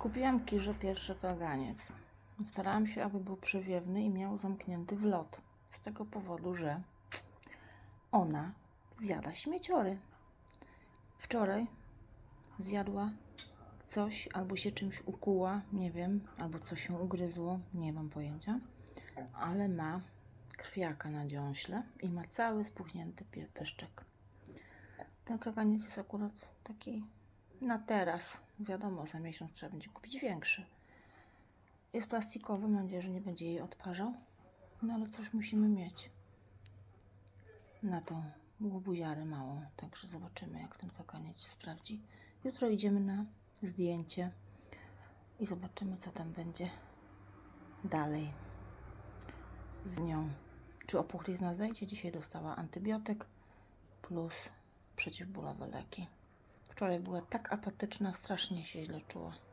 Kupiłam Kirze pierwszy kaganiec. Starałam się, aby był przewiewny i miał zamknięty wlot. Z tego powodu, że ona zjada śmieciory. Wczoraj zjadła coś, albo się czymś ukuła, nie wiem, albo coś się ugryzło, nie mam pojęcia, ale ma krwiaka na dziąśle i ma cały spuchnięty pyszczek. Ten kaganiec jest akurat taki na teraz. Wiadomo, za miesiąc trzeba będzie kupić większy. Jest plastikowy, mam nadzieję, że nie będzie jej odparzał. No ale coś musimy mieć na tą łobuziarę małą. Także zobaczymy, jak ten kakaniec się sprawdzi. Jutro idziemy na zdjęcie i zobaczymy, co tam będzie dalej z nią. Czy opuchlizna zejdzie? Dzisiaj dostała antybiotyk plus przeciwbólowe leki. Wczoraj była tak apatyczna, strasznie się źle czuła.